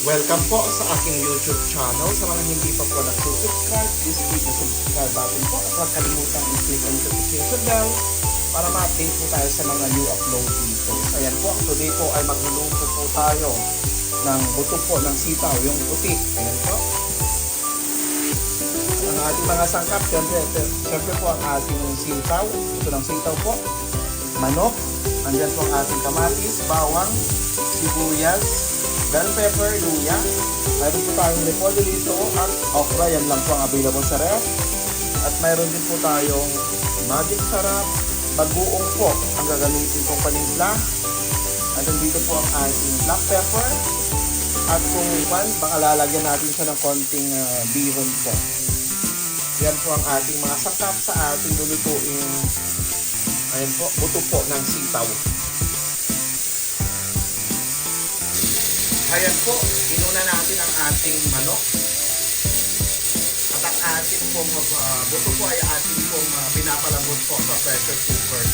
Welcome po sa aking YouTube channel. Sa mga hindi pa po nagsusubscribe, please click the subscribe button po at huwag kalimutan i-click ang notification bell para ma-update po tayo sa mga new upload videos. Ayan po, today po ay magluluto po tayo ng buto po ng sitaw, yung puti. Ayan po. Ang ating mga sangkap, syempre, syempre po ang ating sitaw, ito ng sitaw po, manok, andyan po ang ating kamatis, bawang, sibuyas, bell pepper, luya. Mayroon po tayong repolyo dito at okra, yan lang po ang available sa ref. At mayroon din po tayong magic sarap, bagoong po ang gagamitin kong panimpla. At dito po ang ating black pepper. At kung pan, baka lalagyan natin siya ng konting ah, bihon po. Yan po ang ating mga sakap sa ating lulutuing ayun po, buto po ng sitaw. Ayan po, inuna natin ang ating manok. At ang ating pong uh, buto po ay ating pong uh, pinapalambot po sa pressure cooker.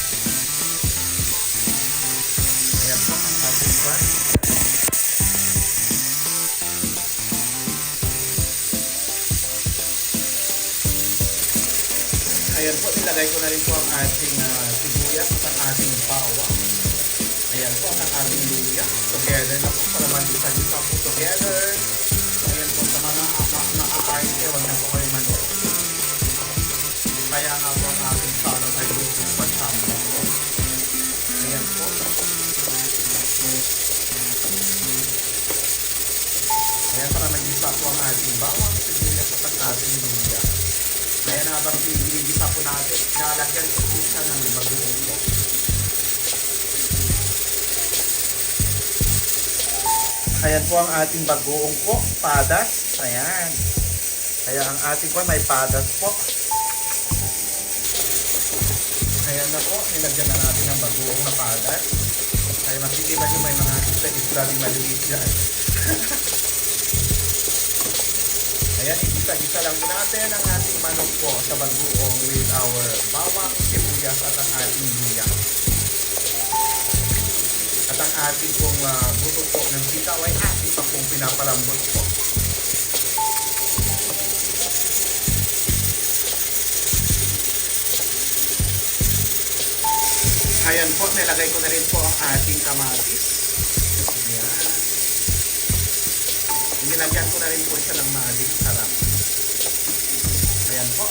Ayan po ang ating pan. Ayan po, nilagay ko na rin po ang ating uh, sibuyas at ang ating bawang. Ayan po ang ating luya. Together na po para mag-isa-isa po together. Ayan po sa mga nakakain eh, wag na po kayo manok. Kaya nga po ang ating salad ay lutong pagsama po. Ayan po. Ayan para mag-isa po ang ating bawang, sibuyas at ang ating luya. Ayan habang pinigisa po natin, lalagyan ko po siya ng bagoong po. Ayan po ang ating bagoong po, padas. Ayan. Kaya ang ating po may padas po. Ayan na po, nilagyan na natin ng bagoong na padas. Kaya makikita nyo may mga isla-isla rin maliliit dyan. Ayan, igisa-gisa lang natin ang ating manok po sa bagoong with our bawang, sibuyas at ang ating luya. At ang ating pong uh, buto po ng sitaw ay ating pa pong pinapalambot po. Ayan po, nilagay ko na rin po ang ating kamatis. Ayan. Nilagyan ko na rin po siya ng magic sarap. Ayan po.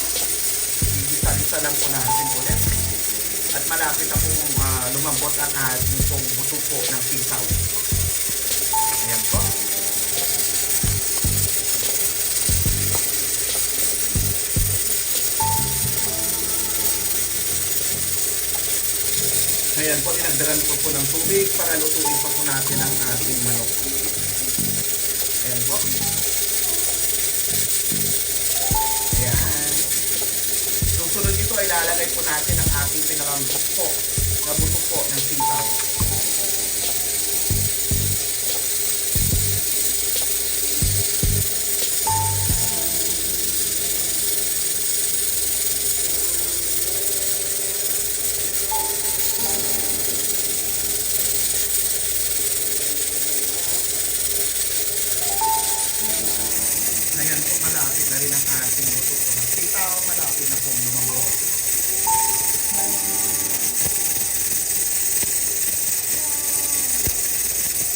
Igisa-gisa lang po natin ulit. At malapit na pong uh, lumambot ang ating pong buto po ng sitaw. Ayan po. Ayan po, dinagdagan ko po ng tubig para lutuin pa po natin ang ating manok. Ayan po. Ay lalagay po natin ang ating pinakambok po na buto po ng sitaw. Ayan po, malapit na rin ang ating buto po ng sitaw. Malapit na pong.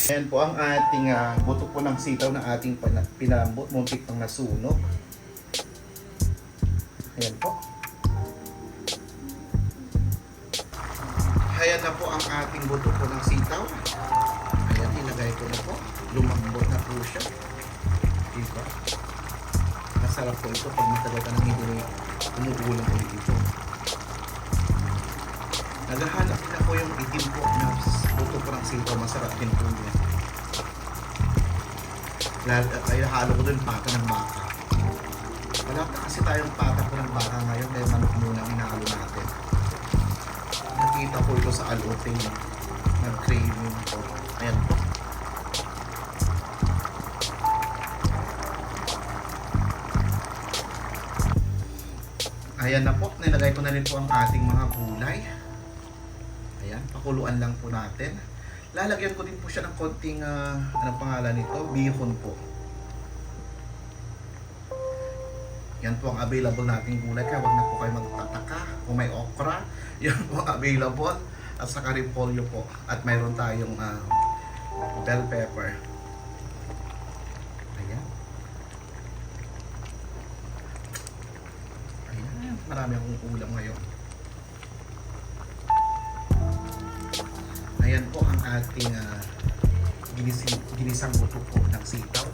Ayan po ang ating ah, buto po ng sitaw na ating pinalambot. Muntik pang nasunog. Ayan po. Ayan na po ang ating buto po ng sitaw. Ayan, ilagay ko na po. Lumambot na po siya. Diba? Masarap po ito pag matagal ka nang hindi umuulang ulit ito. Naghahanap din ako yung itim po na buto po ng sitaw. Masarap din po. Lalo, ay halo ko dun pata ng baka. Wala pa kasi tayong pata po ng baka ngayon kaya manok muna ang inahalo natin. Nakita ko ito sa alote. Nag-craving po. Ayan po. Ayan na po, nilagay ko na rin po ang ating mga gulay. Pakuluan lang po natin. Lalagyan ko din po siya ng konting, ah, anong pangalan nito? Bihon po. Yan po ang available nating gulay, kaya wag na po kayo magtataka kung may okra. Yan po ang available. At saka repolyo po. At mayroon tayong ah, bell pepper. Ayan. Ayan. Marami akong ulam ngayon. Ayan po ang ating ah, ginising, ginisang buto po ng sitaw.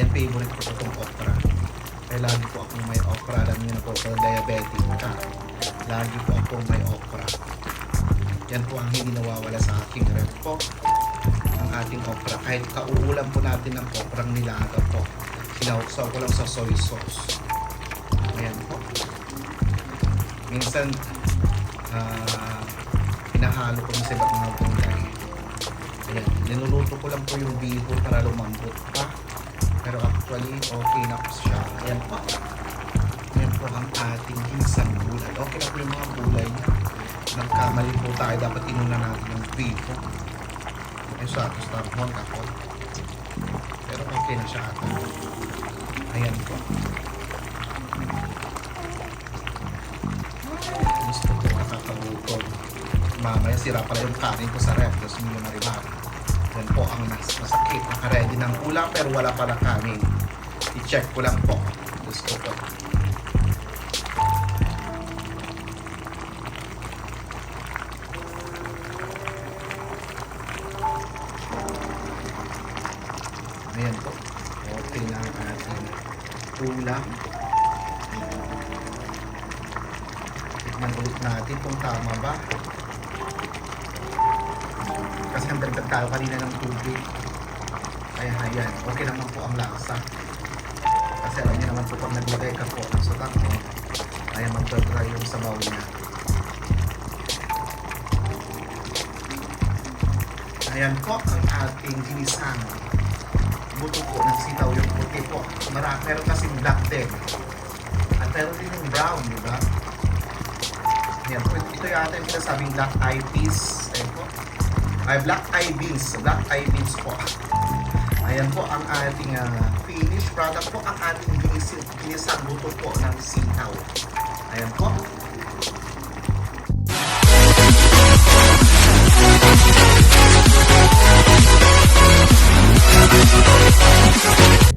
Ayan, favorite ko po itong okra. Kaya lagi po akong may okra. Alam niyo na po, sa diabetic ka. Lagi po akong may okra. Yan po ang hindi nawawala sa aking ref po. Ang ating okra. Kahit kauulam po natin ng okrang nilaga po. Sinawsaw ko lang sa soy sauce. Ayan po. Minsan, ah, pinahalo ko sa iba't mga gulay. Ayan, niluluto ko lang po yung bihon para lumambot pa. Pero actually, okay na po siya. Ayan po. Ayan po ang ating ginisang gulay. Okay na po yung mga gulay niya. Nagkamali po tayo. Dapat inuna natin yung bihon. Ay, sa atos tarhon ako. Pero okay na siya ata. Ayan po. Gusto ko nakakagutom. Mamaya sira pala yung kanin ko sa ref. Tapos hindi na marimar. Yan po ang mas masakit. Nakaready ng ulam pero wala pala kanin. I-check ko lang po. Gusto ko. Ayan po. Okay na ang ating ulam. Tignan ulit natin kung tama ba. Kasi ang dagdag tayo kanina ng tubig. Kaya ayan, okay naman po ang lasa. Kasi alam niyo naman po pag naglagay ka po sutak mo, kaya magdadry yung sabaw niya. Ayan po ang ating ginisang buto po ng sitaw yung puti po. Mara, meron kasing black din. At meron din yung brown, di ba? Ayan po, ito yung pinasabing black eye peas ay black eye beans. Black eye beans po. Ayan po ang ating uh, finished product po. Ang ating ginisang, ginisang luto po ng sitaw. Ayan po. We'll